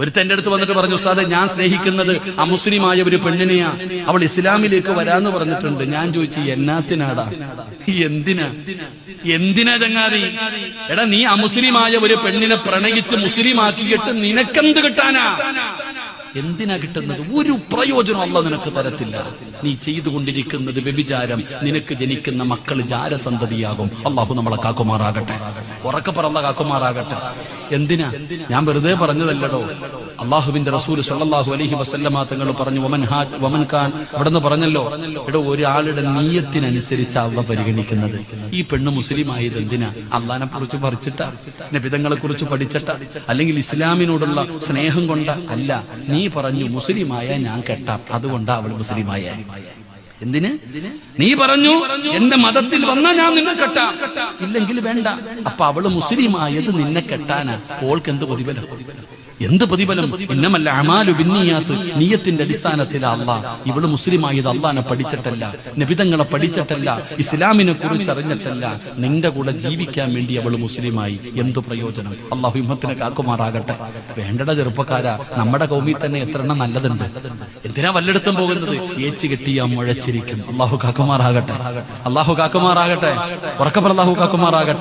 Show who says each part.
Speaker 1: ഒരുത്ത എന്റെ അടുത്ത് വന്നിട്ട് പറഞ്ഞു ഉസ്താദെ ഞാൻ സ്നേഹിക്കുന്നത് അമുസ്ലിമായ ഒരു പെണ്ണിനെയാ. അവൾ ഇസ്ലാമിലേക്ക് വരാന്ന് പറഞ്ഞിട്ടുണ്ട്. ഞാൻ ചോദിച്ചു എന്നാത്തിനാടാ? എന്തിനാ? എന്തിനാ ചങ്ങാതി? എടാ നീ അമുസ്ലിമായ ഒരു പെണ്ണിനെ പ്രണയിച്ച് മുസ്ലിമാക്കിയിട്ട് നിനക്കെന്ത് കിട്ടാനാ? എന്തിനാ കിട്ടുന്നത്? ഒരു പ്രയോജനം അല്ല നിനക്ക് തരത്തില്ല. നീ ചെയ്തുകൊണ്ടിരിക്കുന്നത് വ്യഭിചാരം. നിനക്ക് ജനിക്കുന്ന മക്കൾ ജാരസന്തതിയാകും. അള്ളാഹു നമ്മളെ കാക്കുമാറാകട്ടെ. ഉറക്കെ പറന്ന കാക്കുമാറാകട്ടെ. എന്തിനാ? ഞാൻ വെറുതെ പറഞ്ഞതല്ലടോ. അള്ളാഹുവിന്റെ റസൂൽ സല്ലാഹു അലഹി വസല്ലമ തങ്ങൾ പറഞ്ഞു വമൻ ഹാ വമൻ ഖാൻ അവിടെ നിന്ന് പറഞ്ഞല്ലോ ഇവിടെ ഒരാളുടെ നീയത്തിനനുസരിച്ച് അള്ള പരിഗണിക്കുന്നത്. ഈ പെണ്ണ് മുസ്ലിം ആയത് എന്തിനാ? അള്ളഹാനെ കുറിച്ച് പറിച്ചിട്ട? നബിതങ്ങളെ കുറിച്ച് പഠിച്ചിട്ട? അല്ലെങ്കിൽ ഇസ്ലാമിനോടുള്ള സ്നേഹം കൊണ്ട? അല്ല നീ പറഞ്ഞു മുസ്ലിമായ ഞാൻ കെട്ടാം. അതുകൊണ്ടാ അവൾ മുസ്ലിമായ. എന്തിന്? നീ പറഞ്ഞു എന്റെ മതത്തിൽ വന്ന ഞാൻ നിന്നെ കെട്ടാം. ഇല്ലെങ്കിൽ വേണ്ട. അപ്പൊ അവൾ മുസ്ലിമായത് നിന്നെ കെട്ടാനാ. ഓൾക്ക് എന്ത് പ്രതിഫലം? എന്ത് പ്രതിഫലം? ഇന്നമല്ല അമാലു ബിന്നിയാത്ത് നീയത്തിന്റെ അടിസ്ഥാനത്തിൽ അല്ല ഇവൾ മുസ്ലിമായത് അള്ളാനെ പഠിച്ചിട്ടല്ല നബിതങ്ങളെ പഠിച്ചിട്ടല്ല ഇസ്ലാമിനെ കുറിച്ച് അറിഞ്ഞിട്ടല്ല. നിന്റെ കൂടെ ജീവിക്കാൻ വേണ്ടി അവൾ മുസ്ലിമായി. എന്തു പ്രയോജനം? അള്ളാഹു ഹിമ്മത്തിനെ കാക്കുമാറാകട്ടെ. വേണ്ടട ചെറുപ്പക്കാരാ. നമ്മുടെ കൗമി തന്നെ എത്ര എണ്ണം നല്ലതുണ്ട്. എന്തിനാ വല്ലയിടത്തും പോകുന്നത്? ഏച്ചു കെട്ടിയ മുഴച്ചിരിക്കും. അള്ളാഹു കാക്കുമാറാകട്ടെ. അള്ളാഹു കാക്കുമാറാകട്ടെ. ഉറക്കപ്പറ അള്ളാഹു കാക്കുമാറാകട്ടെ.